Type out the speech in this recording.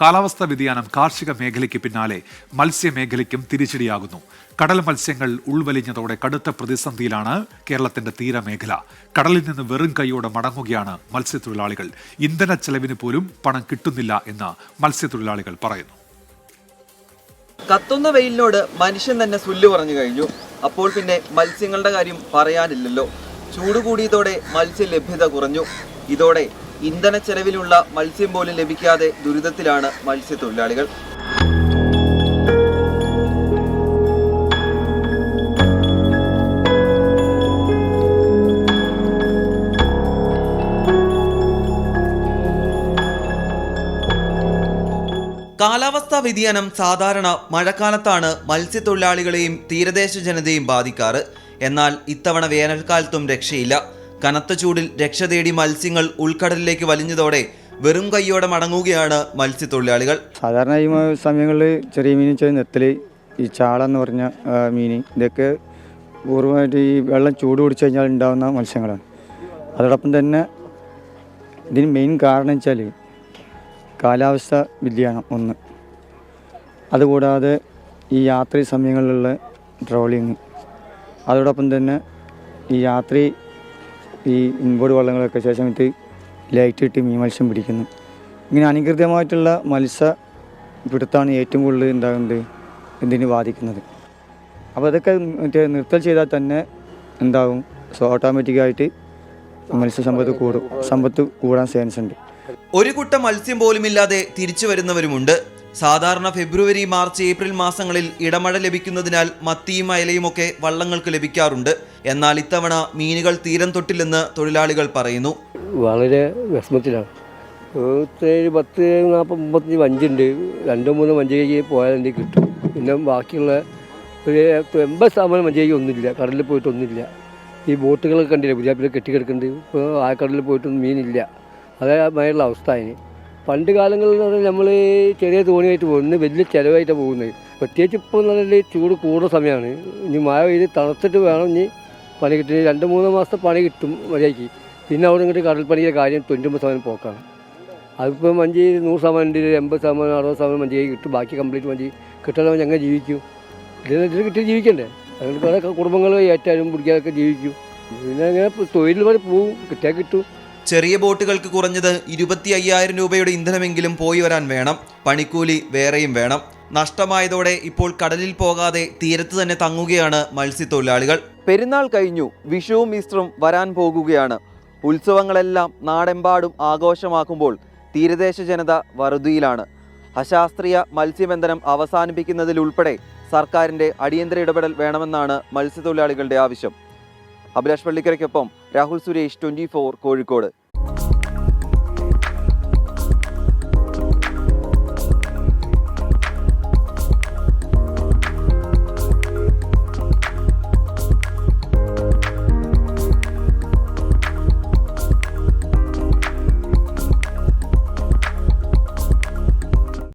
കാലാവസ്ഥാ വ്യതിയാനം കാർഷിക മേഖലയ്ക്ക് പിന്നാലെ മത്സ്യമേഖലയ്ക്കും തിരിച്ചടിയാകുന്നു. കടൽ മത്സ്യങ്ങൾ ഉൾവലിഞ്ഞതോടെ കടുത്ത പ്രതിസന്ധിയിലാണ് കേരളത്തിന്റെ തീരമേഖല. കടലിൽ നിന്ന് വെറും കൈയോടെ മടങ്ങുകയാണ് മത്സ്യത്തൊഴിലാളികൾ. ഇന്ധന ചെലവിന് പോലും പണം കിട്ടുന്നില്ല എന്ന് മത്സ്യത്തൊഴിലാളികൾ പറയുന്നു. കത്തുന്ന വെയിലിനോട് മനുഷ്യൻ തന്നെ സുല്ല് പറഞ്ഞു കഴിഞ്ഞു. അപ്പോൾ പിന്നെ മത്സ്യങ്ങളുടെ കാര്യം പറയാനില്ലല്ലോ. ചൂട് കൂടിയതോടെ മത്സ്യ ലഭ്യത കുറഞ്ഞു. ഇതോടെ ഇന്ധന ചെലവിലുള്ള മത്സ്യം പോലും ലഭിക്കാതെ ദുരിതത്തിലാണ് മത്സ്യത്തൊഴിലാളികൾ. കാലാവസ്ഥാ വ്യതിയാനം സാധാരണ മഴക്കാലത്താണ് മത്സ്യത്തൊഴിലാളികളെയും തീരദേശ ജനതയും ബാധിക്കാറ്. എന്നാൽ ഇത്തവണ വേനൽക്കാലത്തും രക്ഷയില്ല. കനത്ത ചൂടിൽ രക്ഷ തേടി മത്സ്യങ്ങൾ ഉൾക്കടലിലേക്ക് വലിഞ്ഞതോടെ വെറും കൈയോടെ മടങ്ങുകയാണ് മത്സ്യത്തൊഴിലാളികൾ. സാധാരണ ഈ സമയങ്ങളിൽ ചെറിയ മീൻ ചെറിയ നെത്തൽ ഈ ചാള എന്ന് പറഞ്ഞ മീൻ ഇതൊക്കെ പൂർവമായിട്ട് ഈ വെള്ളം ചൂട് പിടിച്ചു കഴിഞ്ഞാൽ ഉണ്ടാകുന്ന മത്സ്യങ്ങളാണ്. അതോടൊപ്പം തന്നെ ഇതിന് മെയിൻ കാരണം വെച്ചാൽ കാലാവസ്ഥ വ്യതിയാനം ഒന്ന്. അതുകൂടാതെ ഈ യാത്രി സമയങ്ങളിലുള്ള ട്രോളിങ് അതോടൊപ്പം തന്നെ ഈ രാത്രി ഈ ഇൻബോർഡ് വള്ളങ്ങളൊക്കെ ശേഷം ഇട്ട് ലൈറ്റ് ഇട്ട് മീൻ മത്സ്യം പിടിക്കുന്നു. ഇങ്ങനെ അനധികൃതമായിട്ടുള്ള മത്സ്യ പിടുത്താണ് ഏറ്റവും കൂടുതൽ ഉണ്ടാകുന്നത് ഇതിന് ബാധിക്കുന്നത്. അപ്പോൾ അതൊക്കെ മറ്റേ നിർത്തൽ ചെയ്താൽ തന്നെ എന്താകും? സോ ഓട്ടോമാറ്റിക്കായിട്ട് മത്സ്യസമ്പത്ത് കൂടും. സമ്പത്ത് കൂടാൻ ചാൻസ് ഉണ്ട്. ഒരു കുട്ട മത്സ്യം പോലുമില്ലാതെ തിരിച്ചു വരുന്നവരുമുണ്ട്. സാധാരണ ഫെബ്രുവരി മാർച്ച് ഏപ്രിൽ മാസങ്ങളിൽ ഇടമഴ ലഭിക്കുന്നതിനാൽ മത്തിയും അയലയുമൊക്കെ വള്ളങ്ങൾക്ക് ലഭിക്കാറുണ്ട്. എന്നാൽ ഇത്തവണ മീനുകൾ തീരം തൊട്ടില്ലെന്ന് തൊഴിലാളികൾ പറയുന്നു. വളരെ വിഷമത്തിലാണ്. ഒരു പത്ത് നാൽപ്പത് മുപ്പത്തഞ്ച് വഞ്ചുണ്ട്. രണ്ടോ മൂന്നോ പോയാൽ എന്റെ കിട്ടും? പിന്നെ ബാക്കിയുള്ള ഒരു എൺപത് ശതമാനം വഞ്ചിക്ക് ഒന്നുമില്ല. കടലിൽ പോയിട്ടൊന്നുമില്ല ഈ ബോട്ടുകളൊക്കെ കണ്ടില്ല? പുതിയ കെട്ടിക്കിടക്കുന്നുണ്ട്. ഇപ്പോൾ ആ കടലിൽ പോയിട്ടൊന്നും മീനില്ല. അതേ മേലുള്ള അവസ്ഥ അതിന്. പണ്ട് കാലങ്ങളിൽ പറഞ്ഞാൽ നമ്മൾ ചെറിയ തോണിയായിട്ട് പോകുന്നത് വലിയ ചിലവായിട്ടാണ് പോകുന്നത്. പ്രത്യേകിച്ച് ഇപ്പോൾ എന്ന് പറഞ്ഞാൽ ചൂട് കൂടുന്ന സമയമാണ്. ഇനി മഴ പെയ്ത് തണുത്തിട്ട് വേണം ഇനി പണി കിട്ടി രണ്ട് മൂന്ന് മാസത്തെ പണി കിട്ടും മര്യാദയ്ക്ക്. പിന്നെ അവിടെ ഇങ്ങോട്ട് കടൽ പണിയുടെ കാര്യം തൊണ്ണൂറ്റമ്പത് ശതമാനം പോക്കാണ്. അതിപ്പോൾ മഞ്ചി നൂറ് ശതമാനം ഉണ്ട് എൺപത് ശതമാനം അറുപത് ശതമാനം മഞ്ചി കിട്ടും. ബാക്കി കംപ്ലീറ്റ് മഞ്ചി കിട്ടണമെങ്കിൽ ഞങ്ങൾ ജീവിക്കും. ഇതിൽ ഇതിൽ കിട്ടി ജീവിക്കണ്ടേ? അതുകൊണ്ട് കുടുംബങ്ങൾ ഏറ്റാലും പിടിക്കാതൊക്കെ ജീവിക്കും. പിന്നെ അങ്ങനെ തൊഴിൽ വരെ പോവും കിട്ടിയാൽ കിട്ടും. ചെറിയ ബോട്ടുകൾക്ക് കുറഞ്ഞത് ഇരുപത്തി അയ്യായിരം രൂപയുടെ ഇന്ധനമെങ്കിലും പോയി വരാൻ വേണം. പണിക്കൂലി വേറെയും വേണം. നഷ്ടമായതോടെ ഇപ്പോൾ കടലിൽ പോകാതെ തീരത്ത് തന്നെ തങ്ങുകയാണ് മത്സ്യത്തൊഴിലാളികൾ. പെരുന്നാൾ കഴിഞ്ഞു. വിഷുവും ഈസ്റ്ററും വരാൻ പോകുകയാണ്. ഉത്സവങ്ങളെല്ലാം നാടെമ്പാടും ആഘോഷമാക്കുമ്പോൾ തീരദേശ ജനത വറുതിയിലാണ്. അശാസ്ത്രീയ മത്സ്യബന്ധനം അവസാനിപ്പിക്കുന്നതിലുൾപ്പെടെ സർക്കാരിന്റെ അടിയന്തര ഇടപെടൽ വേണമെന്നാണ് മത്സ്യത്തൊഴിലാളികളുടെ ആവശ്യം. അഭിലാഷ് പള്ളിക്കരയ്ക്കൊപ്പം രാഹുൽ സുരേഷ് ട്വന്റി കോഴിക്കോട്.